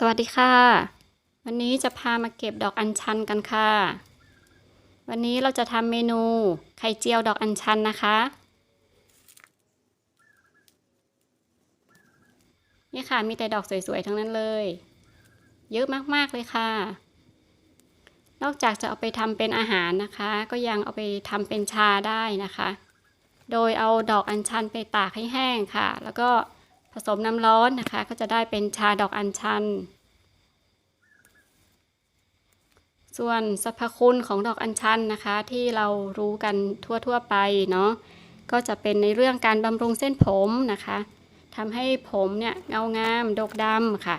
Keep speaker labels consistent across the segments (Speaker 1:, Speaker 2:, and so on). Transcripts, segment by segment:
Speaker 1: สวัสดีค่ะ วันนี้จะพามาเก็บดอกอัญชันกันค่ะ วันนี้เราจะทำเมนูไข่เจียวดอกอัญชันนะคะ นี่ค่ะมีแต่ดอกสวยๆทั้งนั้นเลย เยอะมากๆเลยค่ะ นอกจากจะเอาไปทำเป็นอาหารนะคะ ก็ยังเอาไปทำเป็นชาได้นะคะ โดยเอาดอกอัญชันไปตากให้แห้งค่ะ แล้วก็ ผสมน้ำร้อนนะคะ ก็จะได้เป็นชาดอกอัญชัน ส่วนสรรพคุณของดอกอัญชันนะคะ ที่เรารู้กันทั่วๆไปเนาะก็จะเป็นในเรื่องการบำรุงเส้นผมนะคะทำให้ผมเนี่ยเงางามดกดำค่ะ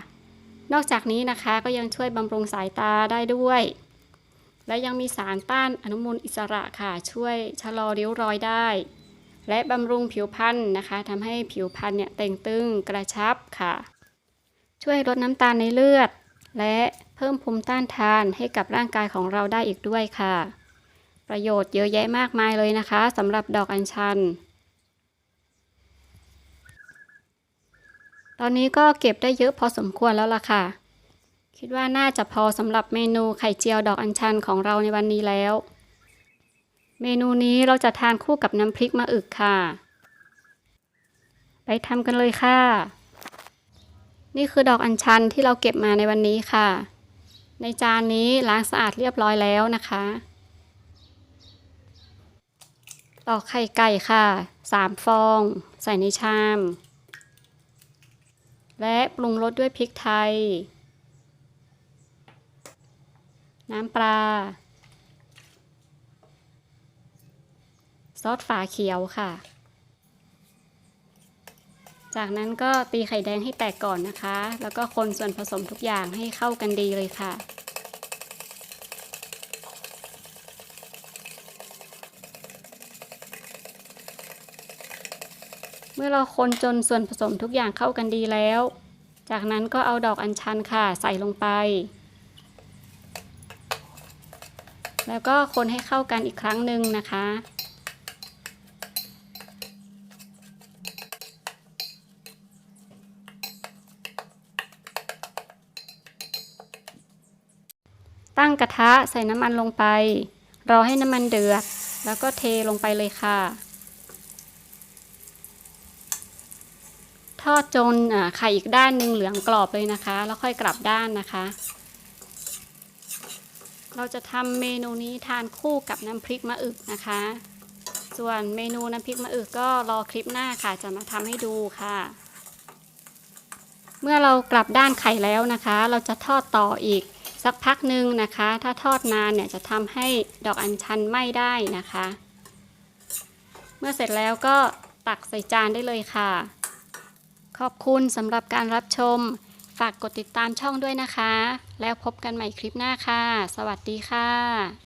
Speaker 1: นอกจากนี้นะคะก็ยังช่วยบำรุงสายตาได้ด้วย และยังมีสารต้านอนุมูลอิสระค่ะ ช่วยชะลอริ้วรอยได้ และบำรุงผิวพรรณนะคะทำให้ผิวพรรณเนี่ยเต่งตึงกระชับค่ะ ช่วยลดน้ำตาลในเลือด และเพิ่มภูมิต้านทานให้กับร่างกายของเราได้อีกด้วยค่ะ ประโยชน์เยอะแยะมากมายเลยนะคะสำหรับดอกอัญชัน ตอนนี้ก็เก็บได้เยอะพอสมควรแล้วล่ะค่ะ คิดว่าน่าจะพอสำหรับเมนูไข่เจียวดอกอัญชันของเราในวันนี้แล้ว เมนูนี้เราจะทานคู่กับน้ำพริกมะอึกค่ะ ไปทำกันเลยค่ะ นี่คือดอกอัญชันที่เราเก็บมาในวันนี้ค่ะ ในจานนี้ล้างสะอาดเรียบร้อยแล้วนะคะ ตอกไข่ไก่ค่ะ 3 ฟอง ใส่ในชาม และปรุงรสด้วยพริกไทย น้ำปลา ซอสฝาเขียวค่ะ จากนั้นก็ตีไข่แดงให้แตกก่อนนะคะ แล้วก็คนส่วนผสมทุกอย่างให้เข้ากันดีเลยค่ะเมื่อเราคนจนส่วนผสมทุกอย่างเข้ากันดีแล้ว จากนั้นก็เอาดอกอัญชันค่ะใส่ลงไป แล้วก็คนให้เข้ากันอีกครั้งหนึ่งนะคะ ตั้งกระทะใส่น้ำมันลงไป รอให้น้ำมันเดือด แล้วก็เทลงไปเลยค่ะ ทอดจนไข่อีกด้านหนึ่งเหลืองกรอบเลยนะคะ แล้วค่อยกลับด้านนะคะ เราจะทำเมนูนี้ทานคู่กับน้ำพริกมะอึกนะคะ ส่วนเมนูน้ำพริกมะอึกก็รอคลิปหน้าค่ะ จะมาทำให้ดูค่ะเมื่อเรากลับด้านไข่แล้วนะคะ เราจะทอดต่ออีก สักพักหนึ่งนะคะ ถ้าทอดนานเนี่ยจะทำให้ดอกอัญชันไหม้ได้นะคะ เมื่อเสร็จแล้วก็ตักใส่จานได้เลยค่ะ ขอบคุณสำหรับการรับชม ฝากกดติดตามช่องด้วยนะคะ แล้วพบกันใหม่คลิปหน้าค่ะ สวัสดีค่ะ